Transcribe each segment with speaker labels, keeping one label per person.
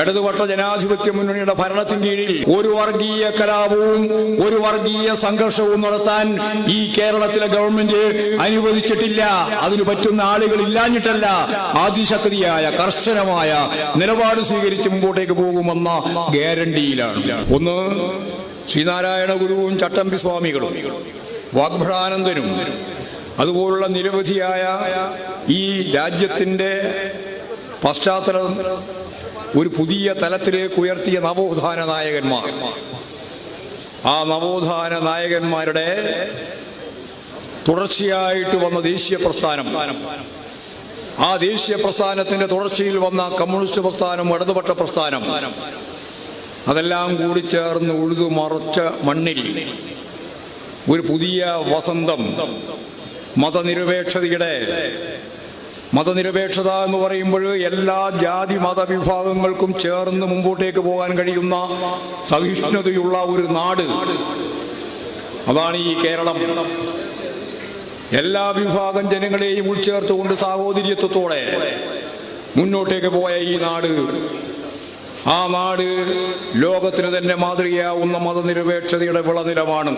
Speaker 1: ഇടതുപക്ഷ ജനാധിപത്യ മുന്നണിയുടെ ഭരണത്തിൻ കീഴിൽ ഒരു വർഗീയ കലാപവും ഒരു വർഗീയ സംഘർഷവും നടത്താൻ ഈ കേരളത്തിലെ ഗവൺമെന്റ് അനുവദിച്ചിട്ടില്ല. അതിന് പറ്റുന്ന ആളുകൾ ഇല്ലാഞ്ഞിട്ടല്ല. അതിശക്തിയായ കർശനമായ നിലപാട് സ്വീകരിച്ച് മുമ്പോട്ടേക്ക് പോകുമെന്ന ഗ്യാരണ്ടിയിലാണ്. ഒന്ന് ശ്രീനാരായണ ഗുരുവും ചട്ടമ്പി സ്വാമികളും വാഗ്ഭടാനന്ദനും അതുപോലുള്ള നിരവധിയായ ഈ രാജ്യത്തിന്റെ പശ്ചാത്തലം ഒരു പുതിയ തലത്തിലേക്ക് ഉയർത്തിയ നവോത്ഥാന നായകന്മാർ. ആ നവോത്ഥാന നായകന്മാരുടെ തുടർച്ചയായിട്ട് വന്ന ദേശീയ പ്രസ്ഥാനം. ആ ദേശീയ പ്രസ്ഥാനത്തിന്റെ തുടർച്ചയിൽ വന്ന കമ്മ്യൂണിസ്റ്റ് പ്രസ്ഥാനം ഇടതുപക്ഷ പ്രസ്ഥാനം. അതെല്ലാം കൂടി ചേർന്ന് ഉഴുതു മറച്ച മണ്ണിൽ ഒരു പുതിയ വസന്തം മതനിരപേക്ഷതയുടെ മതനിരപേക്ഷത എന്ന് പറയുമ്പോൾ എല്ലാ ജാതി മതവിഭാഗങ്ങൾക്കും ചേർന്ന് മുമ്പോട്ടേക്ക് പോകാൻ കഴിയുന്ന സഹിഷ്ണുതയുള്ള ഒരു നാട്. അതാണ് ഈ കേരളം. എല്ലാ വിഭാഗം ജനങ്ങളെയും ഉൾച്ചേർത്തുകൊണ്ട് സാഹോദര്യത്വത്തോടെ മുന്നോട്ടേക്ക് പോയ ഈ നാട്. ആ നാട് ലോകത്തിന് തന്നെ മാതൃകയാവുന്ന മതനിരപേക്ഷതയുടെ വിളനിലമാണ്.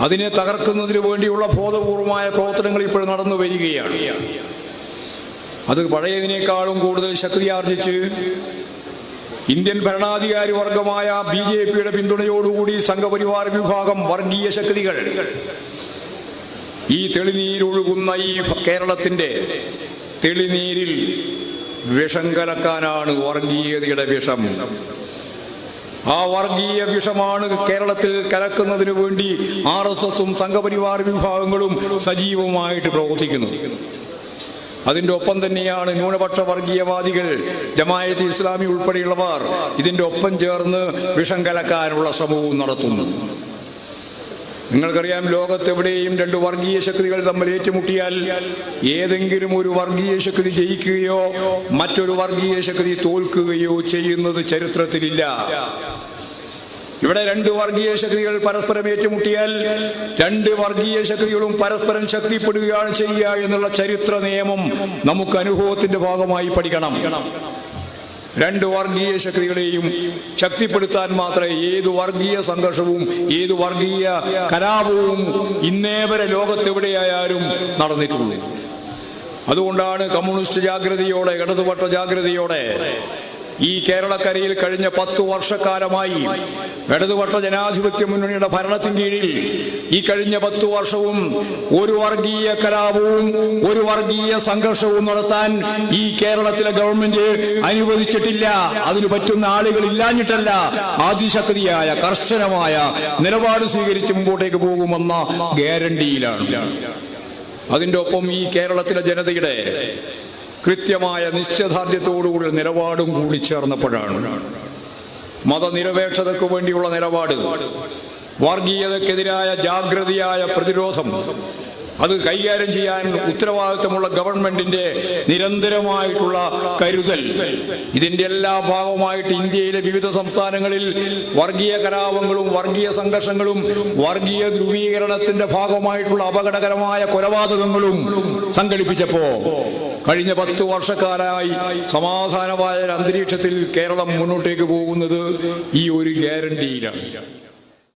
Speaker 1: അതിനെ തകർക്കുന്നതിന് വേണ്ടിയുള്ള ബോധപൂർവമായ പ്രവർത്തനങ്ങൾ ഇപ്പോൾ നടന്നു വരികയാണ്. അത് പഴയതിനേക്കാളും കൂടുതൽ ശക്തിയാർജിച്ച് ഇന്ത്യൻ ഭരണാധികാരി വർഗമായ ബി ജെ പിയുടെ പിന്തുണയോടുകൂടി സംഘപരിവാർ വിഭാഗം വർഗീയ ശക്തികൾ ഈ തെളിനീരൊഴുകുന്ന ഈ കേരളത്തിന്റെ തെളിനീരിൽ വിഷം കലക്കാനാണ് വർഗീയതയുടെ വിഷം. ആ വർഗീയ വിഷമാണ് കേരളത്തിൽ കലക്കുന്നതിന് വേണ്ടി ആർ എസ് എസും സംഘപരിവാർ വിഭാഗങ്ങളും സജീവമായിട്ട് പ്രവർത്തിക്കുന്നു. അതിന്റെ ഒപ്പം തന്നെയാണ് ന്യൂനപക്ഷ വർഗീയവാദികൾ ജമായത്ത് ഇസ്ലാമി ഉൾപ്പെടെയുള്ളവർ ഇതിന്റെ ഒപ്പം ചേർന്ന് വിഷം കലക്കാനുള്ള ശ്രമവും നടത്തുന്നു. നിങ്ങൾക്കറിയാം ലോകത്തെവിടെയും രണ്ട് വർഗീയ ശക്തികൾ തമ്മിൽ ഏറ്റുമുട്ടിയാൽ ഏതെങ്കിലും ഒരു വർഗീയ ശക്തി ജയിക്കുകയോ മറ്റൊരു വർഗീയ ശക്തി തോൽക്കുകയോ ചെയ്യുന്നത് ചരിത്രത്തിലില്ല. ഇവിടെ രണ്ട് വർഗീയ ശക്തികൾ പരസ്പരം ഏറ്റുമുട്ടിയാൽ രണ്ട് വർഗീയ ശക്തികളും പരസ്പരം ശക്തിപ്പെടുകയാണ് ചെയ്യുക എന്നുള്ള ചരിത്ര നിയമം നമുക്ക് അനുഭവത്തിന്റെ ഭാഗമായി പഠിക്കണം. രണ്ട് വർഗീയ ശക്തികളെയും ശക്തിപ്പെടുത്താൻ മാത്രമേ ഏത് വർഗീയ സംഘർഷവും ഏത് വർഗീയ കലാപവും ഇന്നേ വരെ ലോകത്തെവിടെയായാലും നടന്നിട്ടുള്ളൂ. അതുകൊണ്ടാണ് കമ്മ്യൂണിസ്റ്റ് ജാഗ്രതയോടെ ഇടതുപക്ഷ ജാഗ്രതയോടെ ഈ കേരളക്കരയിൽ കഴിഞ്ഞ പത്തു വർഷക്കാലമായി ഇടതുപക്ഷ ജനാധിപത്യ മുന്നണിയുടെ ഭരണത്തിൻ കീഴിൽ ഈ കഴിഞ്ഞ പത്തു വർഷവും ഒരു വർഗീയ കലാപവും ഒരു വർഗീയ സംഘർഷവും നടത്താൻ ഈ കേരളത്തിലെ ഗവൺമെന്റ് അനുവദിച്ചിട്ടില്ല. അതിന് പറ്റുന്ന ആളുകൾ ഇല്ലാഞ്ഞിട്ടല്ല. അതിശക്തിയായ കർശനമായ നിലപാട് സ്വീകരിച്ച് മുമ്പോട്ടേക്ക് പോകുമെന്ന ഗ്യാരണ്ടിയിലാണ്. അതിന്റെ ഒപ്പം ഈ കേരളത്തിലെ ജനതയുടെ കൃത്യമായ നിശ്ചയദാർഢ്യത്തോടുകൂടി നിലപാടും കൂടി ചേർന്നപ്പോഴാണ് മതനിരപേക്ഷതയ്ക്ക് വേണ്ടിയുള്ള നിലപാട് വർഗീയതക്കെതിരായ ജാഗ്രതയായ പ്രതിരോധം അത് കൈകാര്യം ചെയ്യാൻ ഉത്തരവാദിത്തമുള്ള ഗവൺമെന്റിന്റെ നിരന്തരമായിട്ടുള്ള കരുതൽ ഇതിന്റെ എല്ലാ ഭാഗമായിട്ട് ഇന്ത്യയിലെ വിവിധ സംസ്ഥാനങ്ങളിൽ വർഗീയ കലാപങ്ങളും വർഗീയ സംഘർഷങ്ങളും വർഗീയ ധ്രുവീകരണത്തിന്റെ ഭാഗമായിട്ടുള്ള അപകടകരമായ കൊലപാതകങ്ങളും സംഘടിപ്പിച്ചപ്പോ കഴിഞ്ഞ പത്ത് വർഷക്കാലമായി സമാധാനമായ അന്തരീക്ഷത്തിൽ കേരളം മുന്നോട്ടേക്ക് പോകുന്നത് ഈ ഒരു ഗ്യാരണ്ടിയിലാണ്.